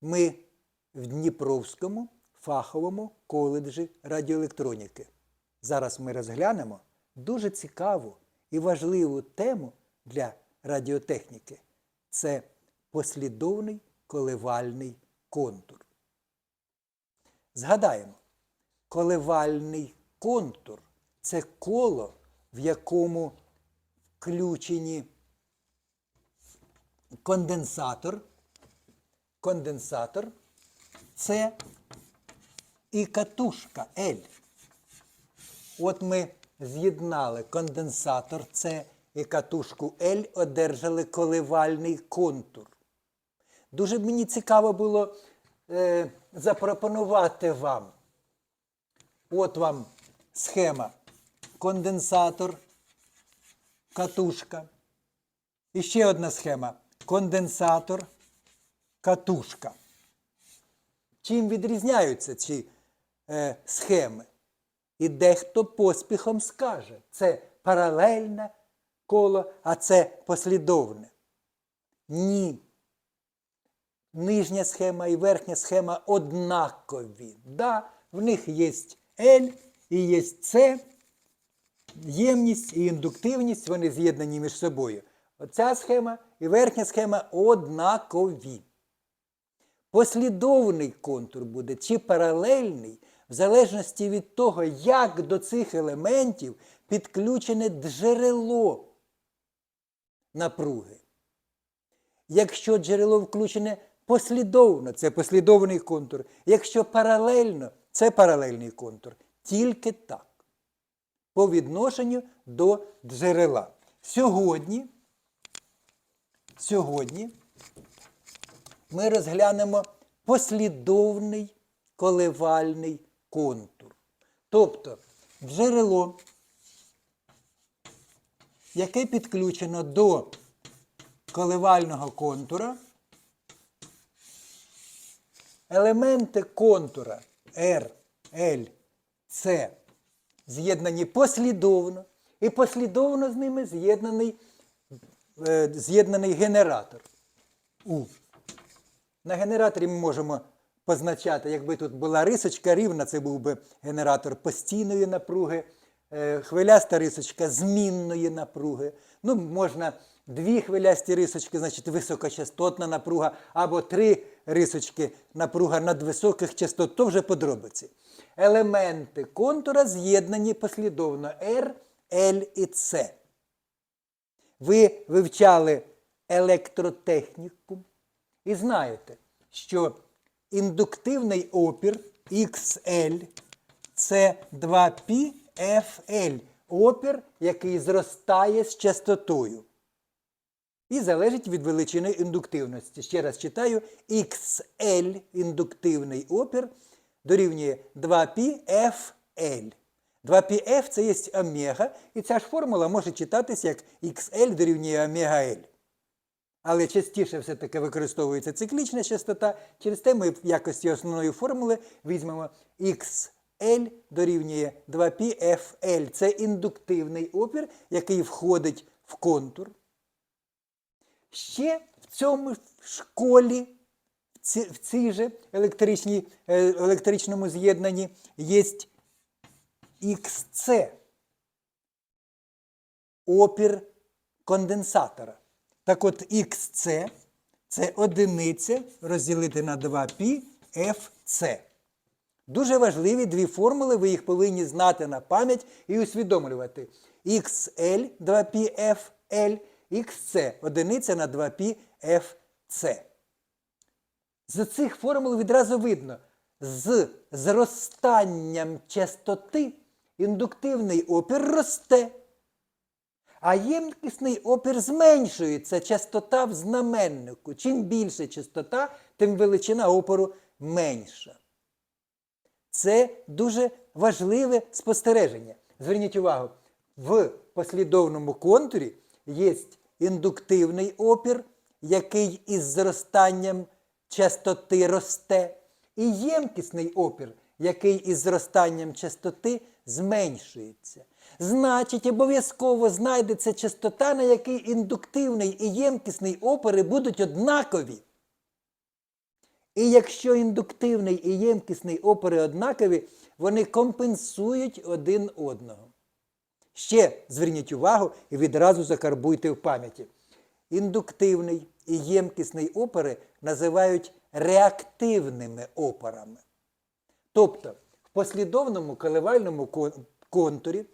Ми в Дніпровському фаховому коледжі радіоелектроніки. Зараз ми розглянемо дуже цікаву і важливу тему для радіотехніки. Це послідовний коливальний контур. Згадаємо, коливальний контур це коло, в якому включені конденсатор. Конденсатор це і катушка L. От ми з'єднали конденсатор С і катушку L, одержали коливальний контур. Дуже мені цікаво було е, запропонувати вам. От вам схема. Конденсатор, катушка. І ще одна схема. Конденсатор, катушка. Чим відрізняються ці е, схеми? І дехто поспіхом скаже, це паралельне коло, а це послідовне. Ні. Нижня схема і верхня схема однакові. Да, в них є L і є C, ємність і індуктивність, вони з'єднані між собою. Оця схема і верхня схема однакові. Послідовний контур буде чи паралельний, в залежності від того, як до цих елементів підключене джерело напруги. Якщо джерело включене послідовно, це послідовний контур. Якщо паралельно, це паралельний контур. Тільки так. По відношенню до джерела. Сьогодні, сьогодні ми розглянемо послідовний коливальний контур. Тобто джерело, яке підключено до коливального контура, елементи контура R, L, C з'єднані послідовно, і послідовно з ними з'єднаний, е, з'єднаний генератор У. На генераторі ми можемо позначати, якби тут була рисочка рівна, це був би генератор постійної напруги, е, хвиляста рисочка змінної напруги. Ну, можна дві хвилясті рисочки, значить високочастотна напруга, або три рисочки напруга надвисоких частот, то вже подробиці. Елементи контура з'єднані послідовно R, L і C. Ви вивчали електротехніку і знаєте, що індуктивний опір XL це 2πfL, опір, який зростає з частотою. І залежить від величини індуктивності. Ще раз читаю, XL індуктивний опір дорівнює 2πfL. 2πf це є омега, і ця ж формула може читатись як XL дорівнює омега L. Але частіше все-таки використовується циклічна частота, через те ми в якості основної формули візьмемо XL дорівнює 2πfL. Це індуктивний опір, який входить в контур. Ще в цьому школі, в цій же електричній, е, електричному з'єднанні є XC опір конденсатора. Так от XC це одиниця розділити на 2π FC. Дуже важливі дві формули, ви їх повинні знати на пам'ять і усвідомлювати. XL 2πfL, XC одиниця на 2πfC. З цих формул відразу видно, з зростанням частоти індуктивний опір росте, а ємкісний опір зменшується частота в знаменнику. Чим більше частота, тим величина опору менша. Це дуже важливе спостереження. Зверніть увагу, в послідовному контурі є індуктивний опір, який із зростанням частоти росте, і ємкісний опір, який із зростанням частоти зменшується. Значить, обов'язково знайдеться частота, на якій індуктивний і ємкісний опори будуть однакові. І якщо індуктивний і ємкісний опори однакові, вони компенсують один одного. Ще зверніть увагу і відразу закарбуйте в пам'яті. Індуктивний і ємкісний опори називають реактивними опорами. Тобто в послідовному коливальному контурі,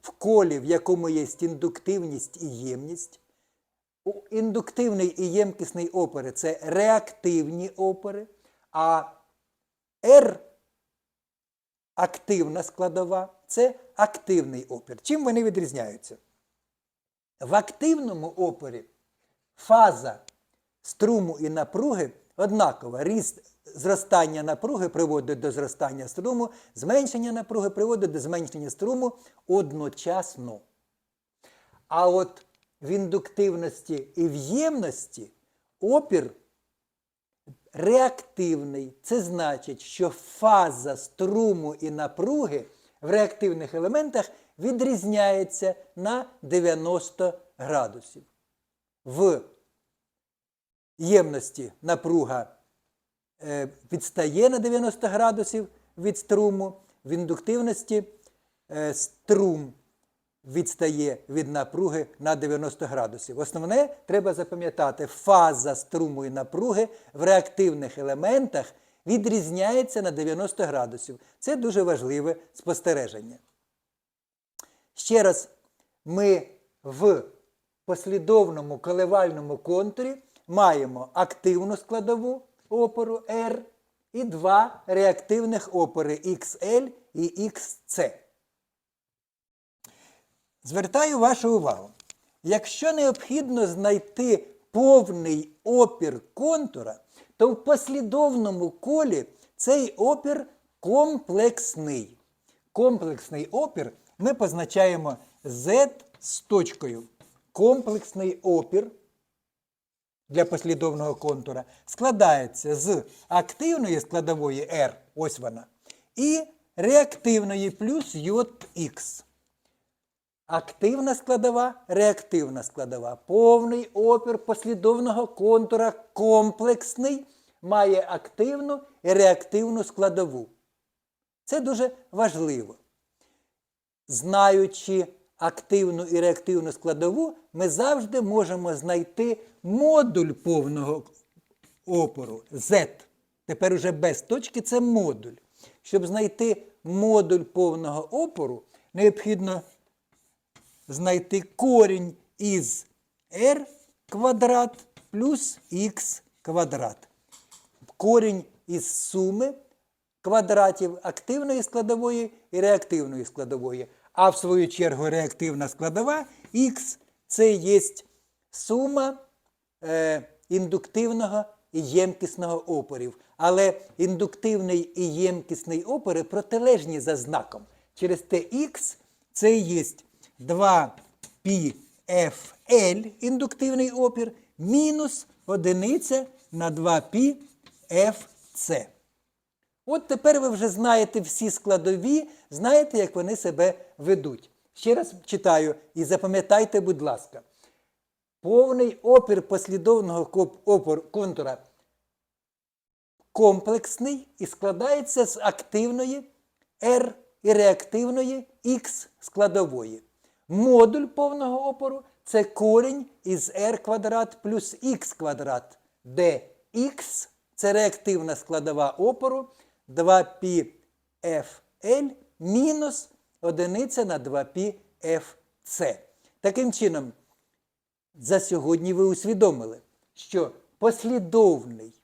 в колі, в якому є індуктивність і ємність, індуктивний і ємкісний опори це реактивні опори, а R активна складова це активний опір. Чим вони відрізняються? В активному опорі фаза струму і напруги однакова. Ріст зростання напруги приводить до зростання струму, зменшення напруги приводить до зменшення струму одночасно. А от в індуктивності і в ємності опір реактивний. Це значить, що фаза струму і напруги в реактивних елементах відрізняється на 90 градусів. В ємності напруга відстає на 90 градусів від струму, в індуктивності е, струм відстає від напруги на 90 градусів. Основне треба запам'ятати, фаза струму і напруги в реактивних елементах відрізняється на 90 градусів. Це дуже важливе спостереження. Ще раз, ми в послідовному коливальному контурі маємо активну складову опору R і два реактивних опори XL і XC. Звертаю вашу увагу. Якщо необхідно знайти повний опір контура, то в послідовному колі цей опір комплексний. Комплексний опір ми позначаємо Z з точкою. Комплексний опір для послідовного контура складається з активної складової R, ось вона, і реактивної плюс JX. Активна складова, реактивна складова. Повний опір послідовного контура комплексний має активну і реактивну складову. Це дуже важливо. Знаючи активну і реактивну складову, ми завжди можемо знайти модуль повного опору Z. Тепер уже без точки це модуль. Щоб знайти модуль повного опору, необхідно знайти корінь із r квадрат плюс х квадрат. Корінь із суми квадратів активної складової і реактивної складової. А в свою чергу реактивна складова х це є сума е, індуктивного і ємкісного опорів. Але індуктивний і ємкісний опори протилежні за знаком. Через те х це є 2πfl індуктивний опір мінус одиниця на 2πfc. От тепер ви вже знаєте всі складові, знаєте, як вони себе ведуть. Ще раз читаю і запам'ятайте, будь ласка. Повний опір послідовного опор контура комплексний і складається з активної R і реактивної X складової. Модуль повного опору це корінь із R квадрат плюс X квадрат, де X це реактивна складова опору 2πfl мінус одиниця на 2πfc. Таким чином, за сьогодні ви усвідомили, що послідовний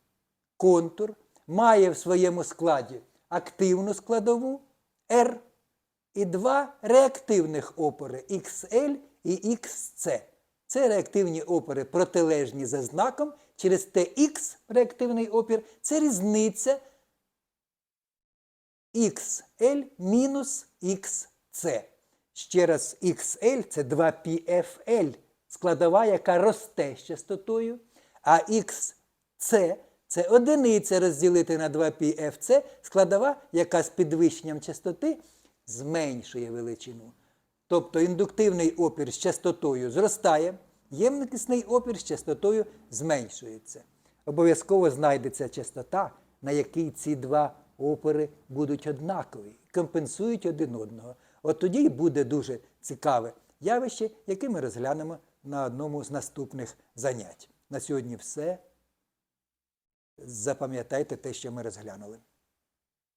контур має в своєму складі активну складову R і два реактивних опори XL і XC. Це реактивні опори протилежні за знаком. Через TX реактивний опір це різниця XL мінус XC. Ще раз, XL це 2πfl, складова, яка росте з частотою, а XC це одиниця розділити на 2πfc, складова, яка з підвищенням частоти зменшує величину. Тобто індуктивний опір з частотою зростає, ємникісний опір з частотою зменшується. обов'язково знайдеться частота, на якій ці два опери будуть однакові, компенсують один одного. От тоді й буде дуже цікаве явище, яке ми розглянемо на одному з наступних занять. На сьогодні все. Запам'ятайте те, що ми розглянули.